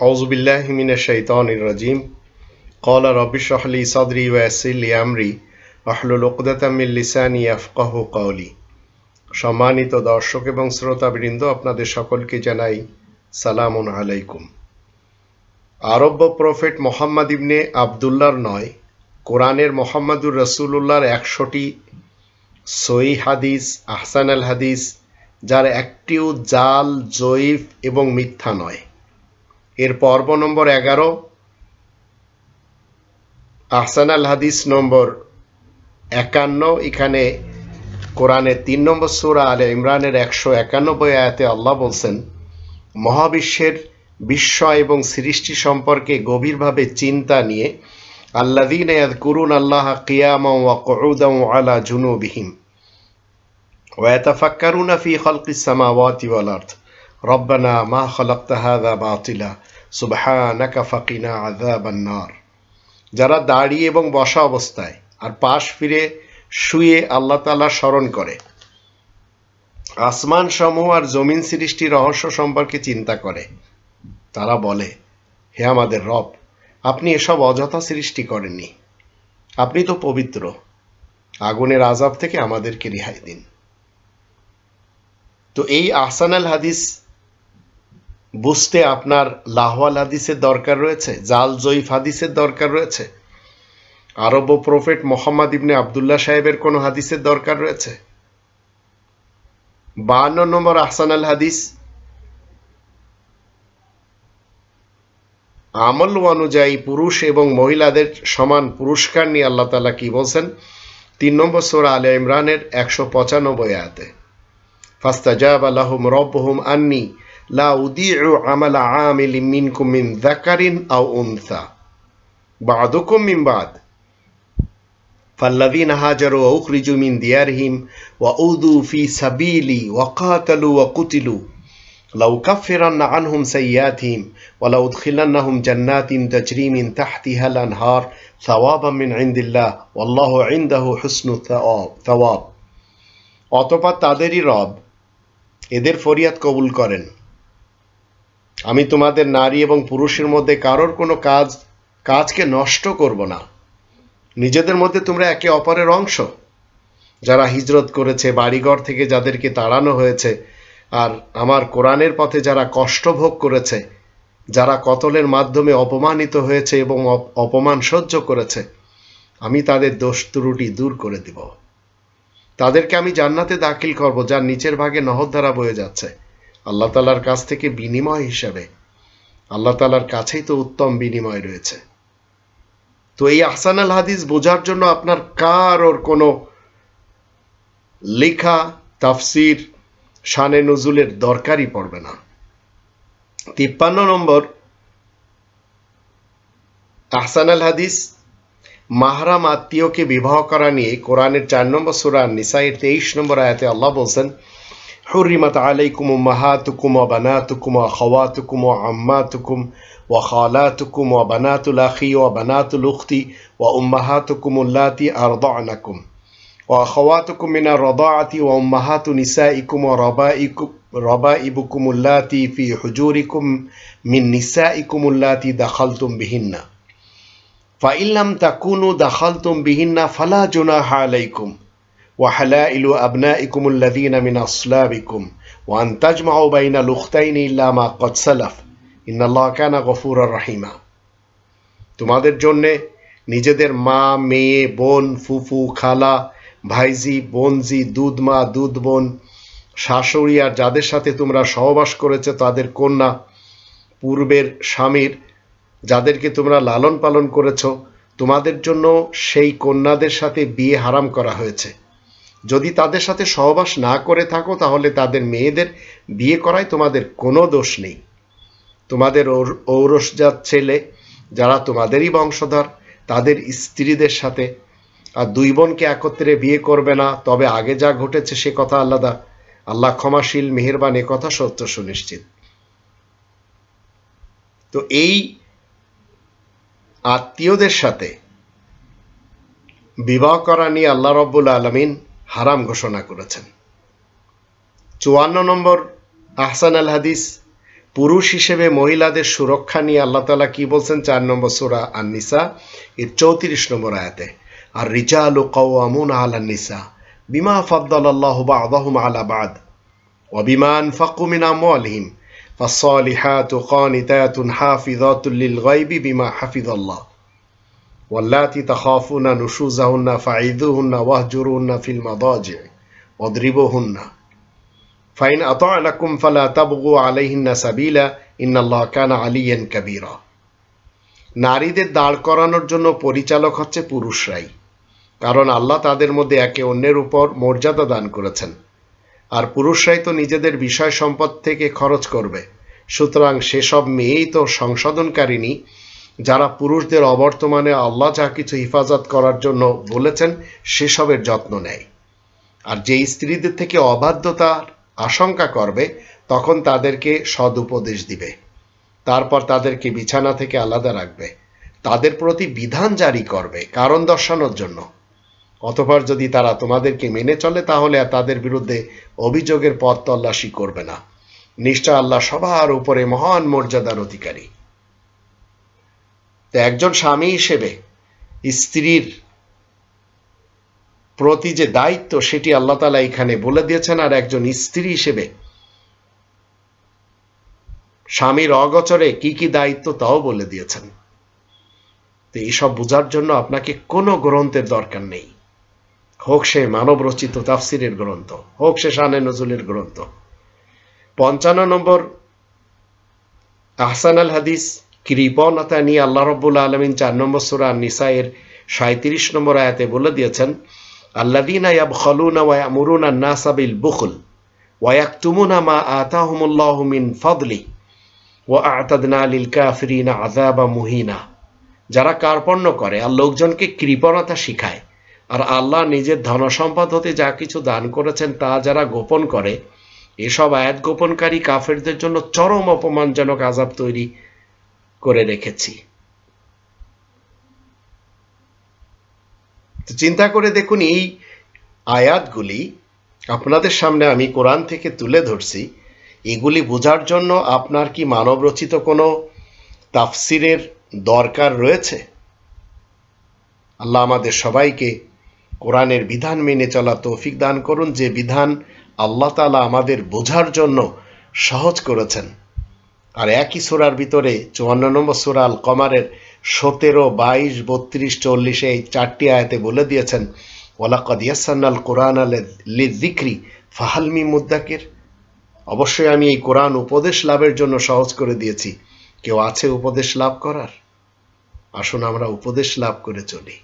أعوذ بالله من الشيطان الرجيم قال رب اشرح لي صدري ويسر لي أمري واحلل عقدة من লিসানি ইয়াফকাহু قولي সম্মানিত দর্শক এবং শ্রোতাবৃন্দ আপনাদের সকলকে জানাই সালামুন আলাইকুম আরব্য প্রফেট মোহাম্মদ ইবনে আবদুল্লাহর নয় কোরআনের মোহাম্মদুর রসুল্লাহর একশোটি সই হাদিস আহসান আল হাদিস যার একটিও জাল জয়ীফ এবং মিথ্যা নয় এর পর্ব নম্বর এগারো। আহসান আল হাদিস নম্বর একান্ন। এখানে কোরআনের তিন নম্বর সুরা আলে ইমরানের একশো একানব্বই আয়াতে আল্লাহ বলছেন, মহাবিশ্বের বিশ্ব এবং সৃষ্টি সম্পর্কে গভীরভাবে চিন্তা নিয়ে আল্লা দিন করুন আল্লাহ কিয়াম ওয়াকউদাম আলা জুনুবিহিম ওয়াতাফাক্কারুনা ফি খলকিস ربنا ما خلقت هذا باطلا سبحانك فقنا عذاب النار যারা দাঁড়িয়ে এবং বসা অবস্থায় আর পাশ ফিরে শুয়ে আল্লাহ তালা স্মরণ করে আসমান সমূহ আর জমিন সৃষ্টি রহস্য সম্পর্কে চিন্তা করে তারা বলে হে আমাদের রব আপনি এসব অযথা সৃষ্টি করেননি আপনি তো পবিত্র আগুনের আজাব থেকে আমাদেরকে রেহাই দিন তো এই আহসান আল হাদিস বুঝতে আপনার লাহওয়াল হাদিসের দরকার রয়েছে, জাল জয়ীফ হাদিসের দরকার রয়েছে। আরব প্রফেট মোহাম্মদ ইবনে আবদুল্লাহ সাহেবের কোনো হাদিসের দরকার রয়েছে? বান্ন নম্বর আহসান আল হাদিস, আমল অনুযায়ী পুরুষ এবং মহিলাদের সমান পুরস্কার নিয়ে আল্লাহ তালা কি বলছেন? তিন নম্বর সোরা আলে ইমরানের একশো পঁচানব্বই আয়াতে ফাস্তাজাব আলাহুম রব্বহুম আন্নি লা উদিউ আমালা আমিল মিনকুম মিন যাকারিন আও উনসা বাদুকুম মিন বাদ فالذين هاجروا وأخرجوا من ديارهم وأوذوا في سبيلي وقاتلوا وقتلوا لأكفرن عنهم سيئاتهم ولأدخلنهم جنات تجري من تحتها الأنهار ثوابا من عند الله والله عنده حسن الثواب ثواب অতপর তাদেরই রব এদের ফরিয়াদ কবুল করেন আমি তোমাদের নারী এবং পুরুষের মধ্যে কারোর কোনো কাজ, কাজকে নষ্ট করব না। নিজেদের মধ্যে তোমরা একে অপরের অংশ। যারা হিজরত করেছে, বাড়িঘর থেকে যাদেরকে তাড়ানো হয়েছে, আর আমার কোরআনের পথে যারা কষ্ট ভোগ করেছে, যারা কতলের মাধ্যমে অপমানিত হয়েছে এবং অপমান সহ্য করেছে, আমি তাদের দোষ ত্রুটি দূর করে দিব। তাদেরকে আমি জান্নাতে দাখিল করব, যার নিচের ভাগে নহর দ্বারা বয়ে যাচ্ছে। আল্লাহ তালার কাছ থেকে বিনিময় হিসাবে, আল্লাহ তালার কাছেই তো উত্তম বিনিময় রয়েছে। তো এই আহসান আল হাদিস বোঝার জন্য আপনার কার ওর কোনো লেখা, তাফসির, শানে নজুলের দরকারই পড়বে না। তিপ্পান্ন নম্বর আহসান আল হাদিস মাহরাম আত্মীয়কে বিবাহ করা নিয়ে কোরআনের চার নম্বর সুরা নিসাইয়ের তেইশ নম্বর আয়াতে আল্লাহ বলছেন حرمت عليكم أمهاتكم وبناتكم وأخواتكم وعماتكم وخالاتكم وبنات الأخ وبنات الأخت وأمهاتكم اللاتي أرضعنكم. وأخواتكم من الرضاعة وأمهات نسائكم وربائكم ربائبكم اللاتي في حجوركم من نسائكم اللاتي دخلتم بهن. فإن لم تكونوا دخلتم بهن فلا جناح عليكم. وحلائل أبنائكم الذين من أصلابكم وأن تجمعوا بين الأختين إلا ما قد سلف إن الله كان غفورا رحيما তোমাদের জন্যে নিজেদের মা মেয়ে বোন ফুফু খালা ভাইজি বোনজি দুধ মা দুধ বোন শাশুড়ি আর যাদের সাথে তোমরা সহবাস করেছে তাদের কন্যা পূর্বের স্বামীর যাদেরকে তোমরা লালন পালন করেছ তোমাদের জন্য সেই কন্যাদের সাথে বিয়ে হারাম করা হয়েছে যদি তাদের সাথে সহবাস না করে থাকো, তাহলে তাদের মেয়েদের বিয়ে করায় তোমাদের কোনো দোষ নেই। তোমাদের ঔরসজাত ছেলে যারা তোমাদেরই বংশধর, তাদের স্ত্রীদের সাথে। আর দুই বোনকে একত্রে বিয়ে করবে না, তবে আগে যা ঘটেছে সে কথা আল্লাদা আল্লাহ ক্ষমাশীল, মেহেরবান, এ কথা সত্য সুনিশ্চিত। তো এই আত্মীয়দের সাথে বিবাহ করা নিয়ে আল্লাহ রব্বুল আলমিন হারাম ঘোষণা করেছেন। চুয়ান্ন নম্বর আহসান আল হাদিস, পুরুষ হিসেবে মহিলাদের সুরক্ষা নিয়ে আল্লাহ তালা কি বলছেন? চার নম্বর সুরা আর নিসা এর চৌত্রিশ নম্বর আয়াতে আর রিজা আলু কওয়ামুন আল নিসা, বিমা ফদ্দাল আল্লাহ বা আদাহুম আলাবাদ অবিমান ফাকুমিন আমলহিম ফাসলিহাত কানিতায়াতুন হাফিজাতুল লিল গাইবি বিমা হাফিজাল্লাহ। واللاتي تخافون نشوزهن فعيذوهن واهجروهن في المضاجع واضربوهن فإن أطعنكم فلا تبغوا عليهن سبيلا إن الله كان عليا كبيرا নারীদের দাঁড় করানোর জন্য পরিচালক হচ্ছে পুরুষরাই কারণ আল্লাহ তাদের মধ্যে একে অন্যের উপর মর্যাদা দান করেছেন আর পুরুষরাই তো নিজেদের বিষয় সম্পদ থেকে খরচ করবে সুতরাং সেসব মেয়েই তো সংশোধনকারিনী যারা পুরুষদের অবর্তমানে আল্লাহ যা কিছু হিফাজত করার জন্য বলেছেন, সেসবের যত্ন নেয়। আর যে স্ত্রীদের থেকে অবাধ্যতার আশঙ্কা করবে, তখন তাদেরকে সদুপদেশ দিবে। তারপর তাদেরকে বিছানা থেকে আলাদা রাখবে। তাদের প্রতি বিধান জারি করবে, কারণ দর্শানোর জন্য। অতপর যদি তারা তোমাদেরকে মেনে চলে, তাহলে আর তাদের বিরুদ্ধে অভিযোগের পথ তল্লাশি করবে না। নিশ্চয় আল্লাহ সবার উপরে মহান মর্যাদার অধিকারী। তো একজন স্বামী হিসেবে স্ত্রীর প্রতি যে দায়িত্ব, সেটি আল্লাহ তালা এখানে বলে দিয়েছেন, আর একজন স্ত্রী হিসেবে স্বামীর অগচরে কি কি দায়িত্ব তাও বলে দিয়েছেন। তো এইসব বোঝার জন্য আপনাকে কোনো গ্রন্থের দরকার নেই। হোক সে মানব রচিত তাফসিরের গ্রন্থ, হোক সে শানে নজরুলের গ্রন্থ। পঞ্চান্ন নম্বর আহসান আল হাদিস কৃপণতা নিয়ে আল্লাহ রব্বুল আলমিন চার নম্বর সুরা নিসাইয়ের সাঁত্রিশ নম্বর আয়াতে বলে দিয়েছেন আল্লাদিনা ইয়াবখালুনা ওয়া ইয়ামুরুনা আন-নাসা বিল বুখল ওয়া ইয়াকতুমুনা মা আতাহুমুল্লাহু মিন ফাদলি ওয়া আ'তাদনা লিল কাফিরিনা আযাবা মুহিনা। যারা কার্পণ্য করে, আর লোকজনকে কৃপণতা শিখায়, আর আল্লাহ নিজের ধনসম্পদ হতে যা কিছু দান করেছেন তা যারা গোপন করে, এসব আয়াত গোপনকারী কাফেরদের জন্য চরম অপমানজনক আজাব তৈরি করে রেখেছি। চিন্তা করে দেখুন, এই আয়াতগুলি আপনাদের সামনে আমি কোরআন থেকে তুলে ধরছি। এগুলি বোঝার জন্য আপনার কি মানবরচিত কোনো তাফসিরের দরকার রয়েছে? আল্লাহ আমাদের সবাইকে কোরআনের বিধান মেনে চলা তৌফিক দান করুন। যে বিধান আল্লাহ তালা আমাদের বোঝার জন্য সহজ করেছেন আর একই সোরার ভিতরে চুয়ান্ন নম্বর সোরা আল কমারের সতেরো, বাইশ, বত্রিশ, চল্লিশে এই চারটি আয়াতে বলে দিয়েছেন ওলাকদ ইয়াসান্নাল কোরআন আল জিক্রি ফাহালমি মুদ্দাকের অবশ্যই আমি এই কোরআন উপদেশ লাভের জন্য সহজ করে দিয়েছি। কেউ আছে উপদেশ লাভ করার? আসুন আমরা উপদেশ লাভ করে চলি।